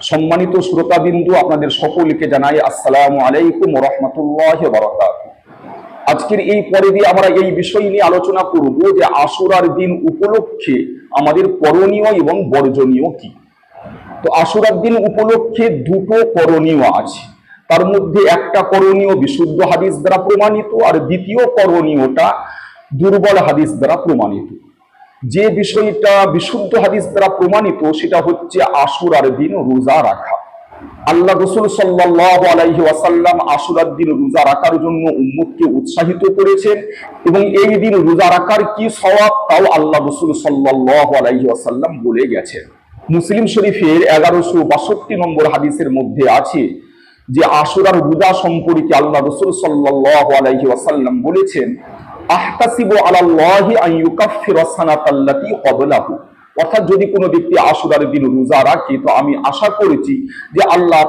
সম্মানিত শ্রোতা বিন্দু আপনাদের সকলকে জানাই আসসালামু আলাইকুম রহমতুল্লাহ আজকের এই পরে দিয়ে আমরা এই বিষয় নিয়ে আলোচনা করব যে আসুরার দিন উপলক্ষে আমাদের করণীয় এবং বর্জনীয় কি। তো আসুরার দিন উপলক্ষে দুটো করণীয় আছে। তার মধ্যে একটা করণীয় বিশুদ্ধ হাদিস দ্বারা প্রমাণিত আর দ্বিতীয় করণীয়টা দুর্বল হাদিস দ্বারা প্রমাণিত। যে বিষয়টা বিশুদ্ধ হাদিস দ্বারা প্রমাণিত, সেটা হচ্ছে আশুরার দিন রোজা রাখা। আল্লাহ রসুল সাল্লাহ আলাইহি ওয়াসাল্লাম আশুরার দিন রোজা রাখার জন্য উম্মতকে উৎসাহিত করেছেন এবং এই দিন রোজা রাখার কি স্বভাব, তাও আল্লাহ রসুল সাল্লাহ আলাইহি ওয়াসাল্লাম বলে গেছেন। মুসলিম শরীফের এগারোশো বাষট্টি নম্বর হাদিসের মধ্যে আছে যে আশুরার রোজা সম্পর্কে আল্লাহ রসুল সাল্লাহ আলাইহি বলেছেন, আহতাসিবু আলাল্লাহি ক্বাবলাহু। অর্থাৎ যদি কোনো ব্যক্তি আশুরার দিন রোজা রাখে, তো আমি আশা করেছি যে আল্লাহ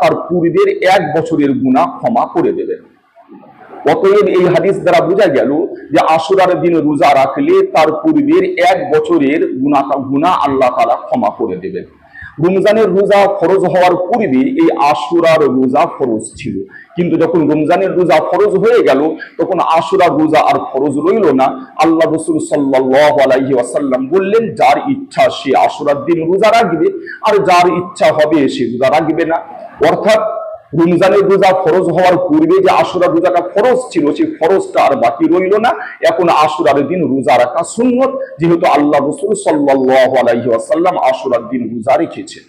তার পূর্বের এক বছরের ক্ষমা করে দেবেন। অতএব এই হাদিস দ্বারা বোঝা গেল যে দিন রোজা রাখলে তার পূর্বের এক বছরের গুণা গুণা আল্লাহ তাআলা ক্ষমা করে দেবেন। রমজানের রোজা ফরজ হওয়ার পূর্বে এই আশুরার রোজা ফরজ ছিল। কিন্তু যখন রমজানের রোজা ফরজ হয়ে গেল, তখন আশুরার রোজা আর ফরজ রইল না। আল্লাহ রসুল সাল্লাহ আলাইহি ওয়াসাল্লাম বললেন, যার ইচ্ছা সে আশুরার দিন রোজা রাখবে, আর যার ইচ্ছা হবে সে রোজা রাখবে না। অর্থাৎ রমজানের রোজা ফরজ হওয়ার পূর্বে যে আশুরার রোজাটা ফরজ ছিল, সেই ফরজটা আর বাকি রইল না। এখন আশুরার দিন রোজা রাখা সুন্নত, যেহেতু আল্লাহ রসুল সাল্লাহ আলাইহি আসাল্লাম আশুরার দিন রোজা রেখেছেন।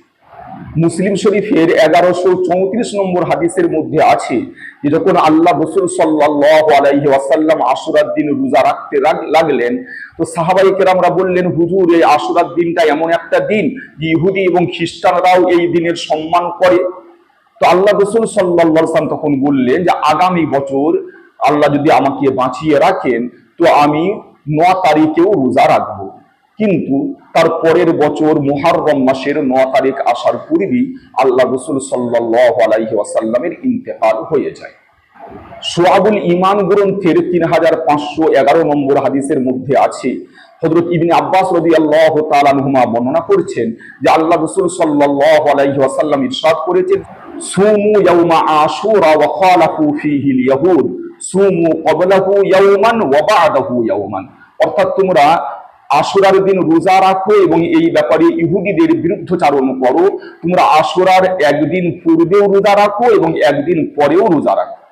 মুসলিম শরীফের এগারোশো চৌত্রিশ নম্বর হাদিসের মধ্যে আছে যে, যখন আল্লাহ রসুল সাল্লাহ আলাইহি ওয়াসাল্লাম আশুরার দিন রোজা রাখতে লাগলেন, তো সাহাবাই কেরামরা বললেন, হুজুর, এই আশুরার দিনটা এমন একটা দিন যে, ইহুদি এবং খ্রিস্টানরাও এই দিনের সম্মান করে। তো আল্লাহ রসুল সাল্লাম তখন বললেন যে, আগামী বছর আল্লাহ যদি আমাকে বাঁচিয়ে রাখেন, তো আমি ন তারিখেও রোজা রাখব। কিন্তু তার পরের বছর মুহাররম মাসের ন তারিখ আসার পূর্বেই আল্লাহ রসুল সাল্লাহ আলাইহি ওয়াসাল্লামের ইন্তেকাল হয়ে যায়। সোয়াবুল ইমান গ্রন্থের তিন হাজার পাঁচশো এগারো নম্বর হাদিসের মধ্যে আছে। হজরত ইবিন আব্বাস রদি আল্লাহ তালানহুমা বর্ণনা করছেন যে, আল্লাহ রসুল সাল্লাহ আলাইহি ওয়াসাল্লাম ইরশাদ করেছেন সুমু ইয়াউমা আশুরা ওয়া খালাফু ফীহিল ইয়াহুদ সুমু ক্বাবলাহু ইয়াওমান ওয়া বা'দাহু ইয়াওমান অর্থাৎ তোমরা আশুরার দিন রোজা রাখো এবং এই ব্যাপারে ইহুদিদের বিরুদ্ধচারণ করো। তোমরা আশুরার একদিন পূর্বেও রোজা রাখো এবং একদিন পরেও রোজা রাখো।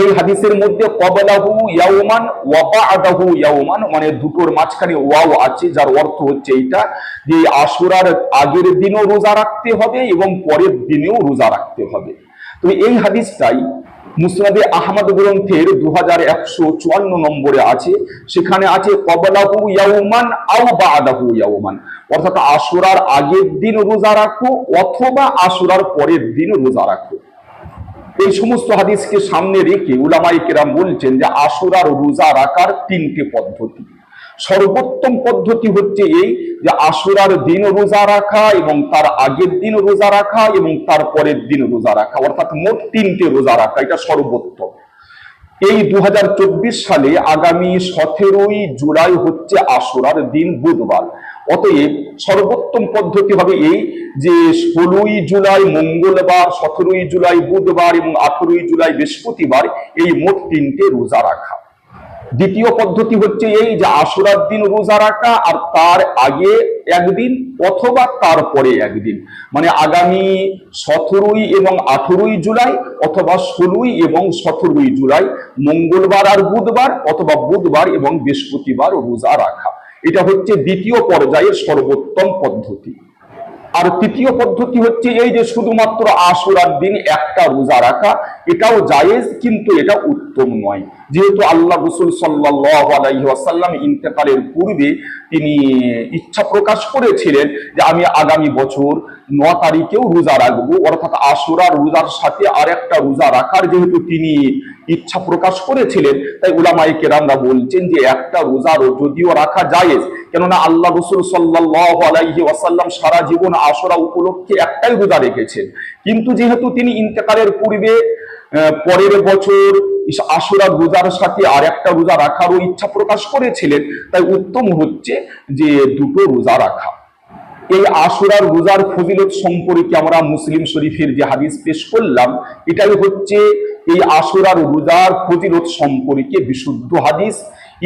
এই হাদিসের মধ্যে কবলাহু ইয়াউমান ওয়া বা'দাহু ইয়াউমান মানে দুটোর মাঝখানে ওয়াও আছে, যার অর্থ হচ্ছে এইটা যে আশুরার আগের দিনও রোজা রাখতে হবে এবং পরের দিনেও রোজা রাখতে হবে। তো এই হাদিসটাই মুসনাদে আহমদ গ্রন্থের দু হাজার একশো চুয়ান্ন নম্বরে আছে, সেখানে আছে কবলাহু ইয়াউমান আও বা'দাহু ইয়াউমান, অর্থাৎ আশুরার আগের দিন রোজা রাখো অথবা আশুরার পরের দিন রোজা রাখো। এই সমস্ত হাদিসকে সামনে রেখে উলামাই কেরাম বলছেন যে আশুরার রোজা রাখার তিনটে পদ্ধতি। সর্বোত্তম পদ্ধতি হচ্ছে এই যে আশুরার দিন রোজা রাখা এবং তার আগের দিন রোজা রাখা এবং তার পরের দিন রোজা রাখা। অর্থাৎ মোট তিনটে রোজা রাখা, এটা সর্বোত্তম। এই দু হাজার চব্বিশ সালে আগামী সতেরোই জুলাই হচ্ছে আশুরার দিন বুধবার। অতএব সর্বোত্তম পদ্ধতি হবে এই যে ষোলোই জুলাই মঙ্গলবার, সতেরোই জুলাই বুধবার এবং আঠেরোই জুলাই বৃহস্পতিবার এই মোট তিনটে রোজা রাখা। দ্বিতীয় পদ্ধতি হচ্ছে এই যে আশুরার দিন রোজা রাখা আর তার আগে একদিন অথবা তারপরে একদিন। মানে আগামী সতেরোই এবং আঠেরোই জুলাই অথবা ষোলোই এবং সতেরোই জুলাই, মঙ্গলবার আর বুধবার অথবা বুধবার এবং বৃহস্পতিবার রোজা রাখা। এটা হচ্ছে দ্বিতীয় পর্যায়ের সর্বোত্তম পদ্ধতি। আর তৃতীয় পদ্ধতি হচ্ছে এই যে শুধুমাত্র আশুরার দিন একটা রোজা রাখা, এটাও জায়েজ, কিন্তু এটা উত্তম নয়। যেহেতু আল্লাহ রসুল সাল্লাহ আলাইহি ওয়াসাল্লাম ইন্তেকালের পূর্বে তিনি ইচ্ছা প্রকাশ করেছিলেন যে আমি আগামী বছর ন তারিখেও রোজা রাখব, অর্থাৎ আশুরার রোজার সাথে আর একটা রোজা রাখার, যেহেতু তিনি ইচ্ছা প্রকাশ করেছিলেন, তাই উলামাই কেরামরা বলছেন যে একটা রোজা যদিও রাখা জায়েজ, কেননা আল্লাহ রসুল সাল্লাহ আলাইহি ওয়াসাল্লাম সারা জীবন আশুরা উপলক্ষে একটাই রোজা রেখেছেন। কিন্তু যেহেতু তিনি ইন্তেকালের পূর্বে পরের বছর আশুরা রোজার সাথে আর একটা রোজা রাখারও ইচ্ছা প্রকাশ করেছিলেন, তাই উত্তম হচ্ছে যে দুটো রোজা রাখা। এই আশুরার রোজার ফজিলত সম্পর্কে আমরা মুসলিম শরীফের যে হাদিস পেশ করলাম, এটাই হচ্ছে এই আশুরার রোজার ফজিলত সম্পর্কে বিশুদ্ধ হাদিস।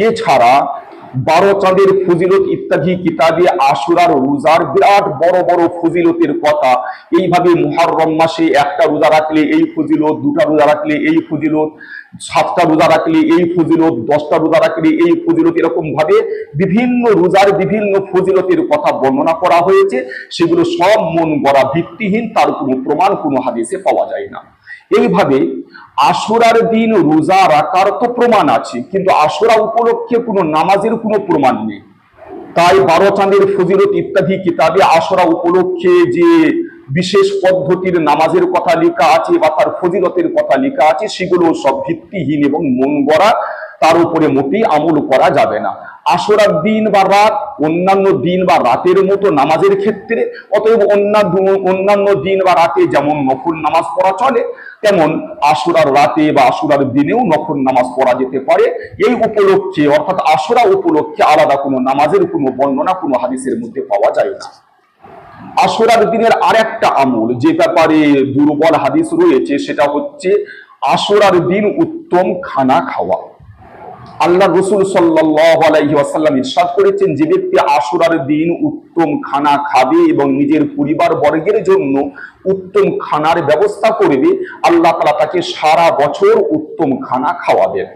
এছাড়া বারো চাঁদের ফজিলত ইত্যাদি কিতাবে আশুরার রোজার বিরাট বড় বড় ফজিলতের কথা। এইভাবে মুহররম মাসে একটা রোজা রাখলে এই ফজিলত, দুটা রোজা রাখলে এই ফজিলত, সাতটা রোজা রাখলে এই ফজিলত, দশটা রোজা রাখলে এই ফজিলত এরকম ভাবে বিভিন্ন রোজার বিভিন্ন ফজিলতের কথা বর্ণনা করা হয়েছে। সেগুলো সব মন গড়া ভিত্তিহীন, তার কোনো প্রমাণ, কোনো হাদিসে পাওয়া যায় না। এইভাবে আশুরার দিন রোজা রাখার তো প্রমাণ আছে, কিন্তু আশুরা উপলক্ষে কোনো নামাজের কোনো প্রমাণ নেই। তাই বারো চাঁদের ফজিলত ইত্যাদি কিতাবে আশুরা উপলক্ষে যে বিশেষ পদ্ধতির নামাজের কথা লেখা আছে বা তার ফজিলতের কথা লেখা আছে, সেগুলো সব ভিত্তিহীন এবং মন গড়া তার উপরে মোটেই আমল করা যাবে না। আশুরার দিন বা রাত, অন্যান্য দিন বা রাতের মতো নামাজের ক্ষেত্রে, অতএব অন্যান্য অন্যান্য দিন বা রাতে যেমন নফল নামাজ পড়া চলে, তেমন আশুরার রাতে বা আশুরার দিনেও নফল নামাজ পড়া যেতে পারে। এই উপলক্ষে, অর্থাৎ আশুরা উপলক্ষে আলাদা কোনো নামাজের, কোনো বর্ণনা, কোনো হাদিসের মধ্যে পাওয়া যায় না। আশুরার দিনের আর একটা আমল যে ব্যাপারে দুর্বল হাদিস রয়েছে, সেটা হচ্ছে আশুরার দিন উত্তম খানা খাওয়া। আল্লাহ রসুল ওয়াসাল্লাম ইরশাদ করেছেন যে ব্যক্তি আশুরার দিন উত্তম খানা খাবে এবং নিজের পরিবার বর্গের জন্য উত্তম খানার ব্যবস্থা করবে, আল্লাহ তালা তাকে সারা বছর উত্তম খানা খাওয়াবেন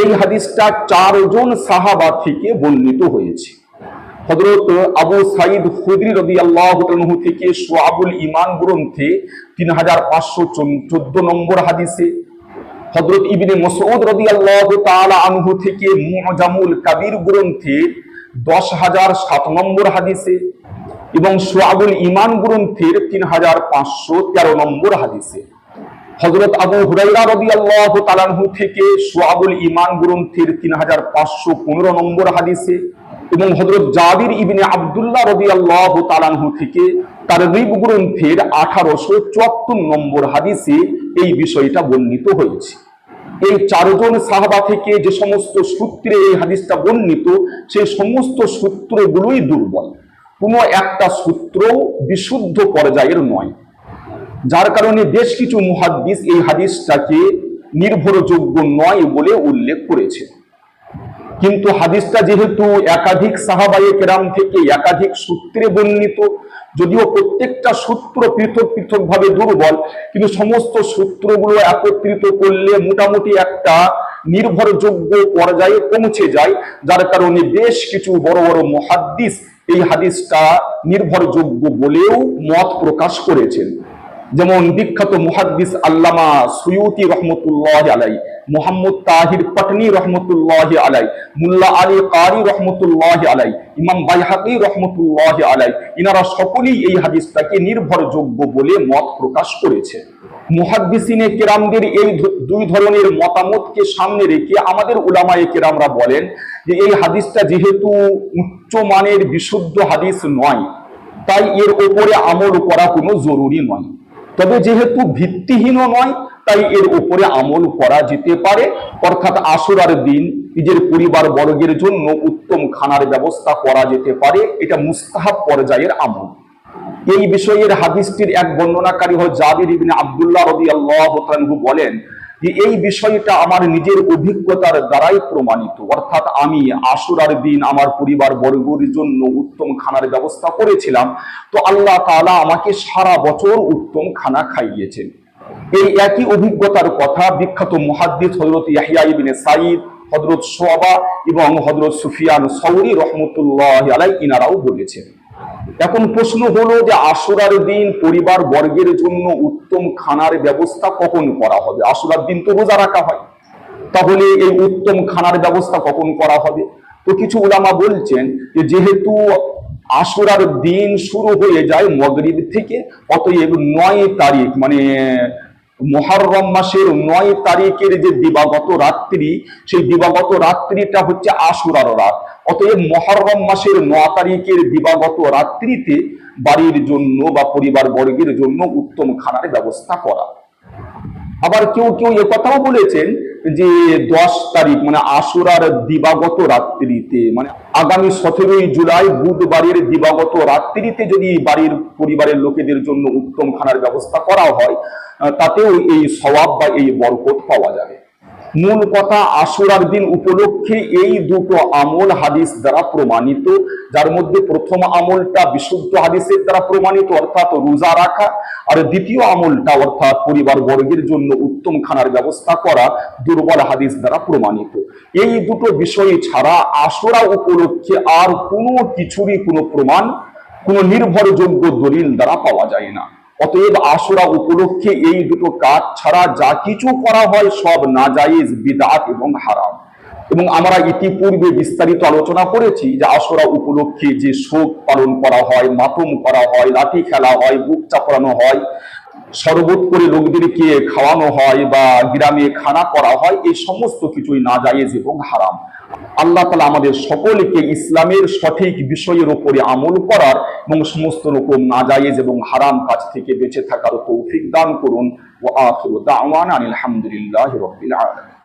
এই হাদিসটা চারজন সাহাবা থেকে বর্ণিত হয়েছে। হজরত আবু সাইদ খুদরি রবি আল্লাহ থেকে সোয়াবুল ইমান গ্রন্থে তিন হাজার পাঁচশো চোদ্দ নম্বর হাদিসে হজরত ইবিনে রাদিয়াল্লাহু তাআলা আনহু থেকে মুজামুল কাবির গ্রন্থে দশ হাজার সাত নম্বর হাদিসে এবং সোয়াবুল ইমান গ্রন্থের তিন হাজার পাঁচশো তেরো নম্বর হাদিসে। হজরত আবু হুরাইরা রাদিয়াল্লাহু তাআলা তালানহু থেকে সোয়াবুল ইমান গ্রন্থের তিন হাজার পাঁচশো পনেরো নম্বর হাদিসে এবং হজরত জাবির ইবিনে আবদুল্লাহ রাদিয়াল্লাহু তাআলা আনহু থেকে তার রিব গ্রন্থের আঠারোশো চুয়াত্তর নম্বর হাদিসে এই বিষয়টা বর্ণিত হয়েছে। এই চারজন সাহাবা থেকে যে সমস্ত সূত্রে এই হাদিসটা বর্ণিত, সেই সমস্ত সূত্রগুলোই দুর্বল। কোনো একটা সূত্র বিশুদ্ধ পর্যায়ের নয়। যার কারণে বেশ কিছু মুহাদ্দিস এই হাদিসটাকে নির্ভরযোগ্য নয় বলে উল্লেখ করেছে। কিন্তু হাদিসটা যেহেতু একাধিক সাহাবায়ে কেরাম থেকে একাধিক সূত্রে বর্ণিত, যদিও প্রত্যেকটা সূত্র পৃথক পৃথক ভাবে দুর্বল, কিন্তু সমস্ত সূত্রগুলো একত্রিত করলে মোটামুটি একটা নির্ভরযোগ্য পর্যায়ে পৌঁছে যায়। যার কারণে বেশ কিছু বড় বড় মহাদ্দিস এই হাদিসটা নির্ভরযোগ্য বলেও মত প্রকাশ করেছেন। যেমন বিখ্যাত মুহাদ্দিস আল্লামা সুয়ুতি রহমতুল্লাহ আলাই মোহাম্মদ তাহির পটনি রহমতুল্লাহ আলাই মুল্লা আলী কারি রহমতুল্লাহ আলাই ইমাম বাইহাকি রহমতুল্লাহ আলাই ইনারা সকলেই এই হাদিসটাকে নির্ভরযোগ্য বলে মত প্রকাশ করেছে। মুহাদ্দিসিনে কেরামদের এই দুই ধরনের মতামতকে সামনে রেখে আমাদের উলামায়ে কেরামরা বলেন যে এই হাদিসটা যেহেতু উচ্চ মানের বিশুদ্ধ হাদিস নয়, তাই এর ওপরে আমল করা কোনো জরুরি নয়। তবে যেহেতু ভিত্তিহীনও নয় তাই এর উপরে আমল করা যেতে পারে। অর্থাৎ আসরার দিন নিজের পরিবার বর্গের জন্য উত্তম খানার ব্যবস্থা করা যেতে পারে। এটা মুস্তাহাব পর্যায়ের আমল। এই বিষয়ের হাদিসটির এক বর্ণনাকারী হল জাবির ইবিন আবদুল্লাহ রবি আল্লাহ বলেন যে, এই বিষয়টা আমার নিজের অভিজ্ঞতার দ্বারাই প্রমাণিত। অর্থাৎ আমি আশুরার দিন আমার পরিবার বর্গের জন্য উত্তম খানার ব্যবস্থা করেছিলাম। তো আল্লাহ তাআলা আমাকে সারা বছর উত্তম খানা খাইয়েছেন। এই একই অভিজ্ঞতার কথা বিখ্যাত মুহাদ্দিস হজরত ইয়াহিয়া ইবিনে সাইদ হজরত সোয়াবা এবং হজরত সুফিয়ান সৌরি রহমতুল্লাহ আলাই ইনারাও বলেছেন। এখন প্রশ্ন হলো যে আশুরার দিন পরিবার বর্গের জন্য উত্তম খানার ব্যবস্থা কখন করা হবে? আশুরার দিন তো রোজা রাখা হয়। তাহলে এই উত্তম খানার ব্যবস্থা কখন করা হবে? তো কিছু ওলামা বলছেন যে যেহেতু আশুরার দিন শুরু হয়ে যায় মগরিব থেকে, অতএব নয় তারিখ মানে মহারম মাসের নয় তারিখের যে দিবাগত রাত্রি, সেই দিবাগত রাত্রিটা হচ্ছে আশুরার রাত। অতএব মহরম মাসের ন তারিখের দিবাগত রাত্রিতে বাড়ির জন্য বা পরিবার বর্গের জন্য উত্তম খানার ব্যবস্থা করা। আবার কেউ কেউ কথাও বলেছেন যে দশ তারিখ মানে আশুরার দিবাগত রাত্রিতে মানে আগামী সতেরোই জুলাই বুধবারের দিবাগত রাত্রিতে যদি বাড়ির পরিবারের লোকেদের জন্য উত্তম খানার ব্যবস্থা করা হয় তাতেও এই স্বভাব বা এই বরকত পাওয়া যাবে। মূল কথা আশুরার দিন উপলক্ষে এই দুটো আমল হাদিস দ্বারা প্রমাণিত, যার মধ্যে প্রথম আমলটা বিশুদ্ধ হাদিসের দ্বারা প্রমাণিত, অর্থাৎ রোজা রাখা, আর দ্বিতীয় আমলটা অর্থাৎ পরিবার বর্গের জন্য উত্তম খানার ব্যবস্থা করা দুর্বল হাদিস দ্বারা প্রমাণিত। এই দুটো বিষয় ছাড়া আশুরা উপলক্ষে আর কোনো কিছুরই কোনো প্রমাণ, কোনো নির্ভরযোগ্য দলিল দ্বারা পাওয়া যায় না। অতএব আশুরা উপলক্ষে এই দুটো কাজ ছাড়া যা কিছু করা হয় সব না নাজাইজ বিদাত এবং হারাম। এবং আমরা ইতিপূর্বে বিস্তারিত আলোচনা করেছি যে আশুরা উপলক্ষে যে শোক পালন করা হয়, মাতম করা হয়, লাঠি খেলা হয়, বুক চাপড়ানো হয় শরবত করে লোকদেরকে খাওয়ানো হয় বা গ্রামে খানা করা হয়, এই সমস্ত কিছুই না নাজায়েজ এবং হারাম। আল্লাহ তালা আমাদের সকলকে ইসলামের সঠিক বিষয়ের ওপরে আমল করার এবং সমস্ত রকম নাজায়েজ এবং হারাম কাজ থেকে বেঁচে থাকার তৌফিক দান করুন। ও আফর দাওয়ান আলহামদুলিল্লাহ রবিল আলমিন।